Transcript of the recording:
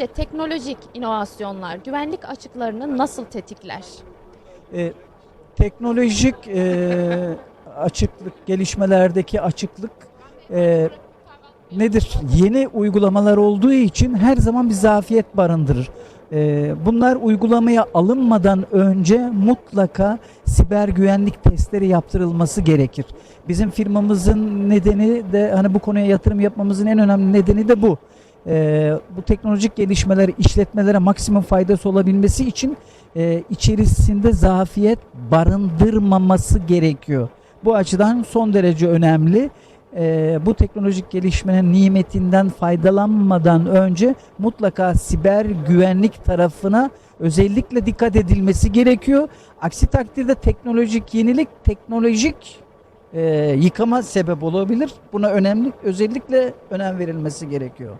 Sizce teknolojik inovasyonlar güvenlik açıklarını nasıl tetikler? E, teknolojik e, açıklık, gelişmelerdeki açıklık e, nedir? Yeni uygulamalar olduğu için her zaman bir zafiyet barındırır. E, bunlar uygulamaya alınmadan önce mutlaka siber güvenlik testleri yaptırılması gerekir. Bizim firmamızın nedeni de hani bu konuya yatırım yapmamızın en önemli nedeni de bu. E, bu teknolojik gelişmeler işletmelere maksimum faydası olabilmesi için e, içerisinde zafiyet barındırmaması gerekiyor. Bu açıdan son derece önemli. E, bu teknolojik gelişmenin nimetinden faydalanmadan önce mutlaka siber güvenlik tarafına özellikle dikkat edilmesi gerekiyor. Aksi takdirde teknolojik yenilik teknolojik e, yıkama sebep olabilir. Buna önemli özellikle önem verilmesi gerekiyor.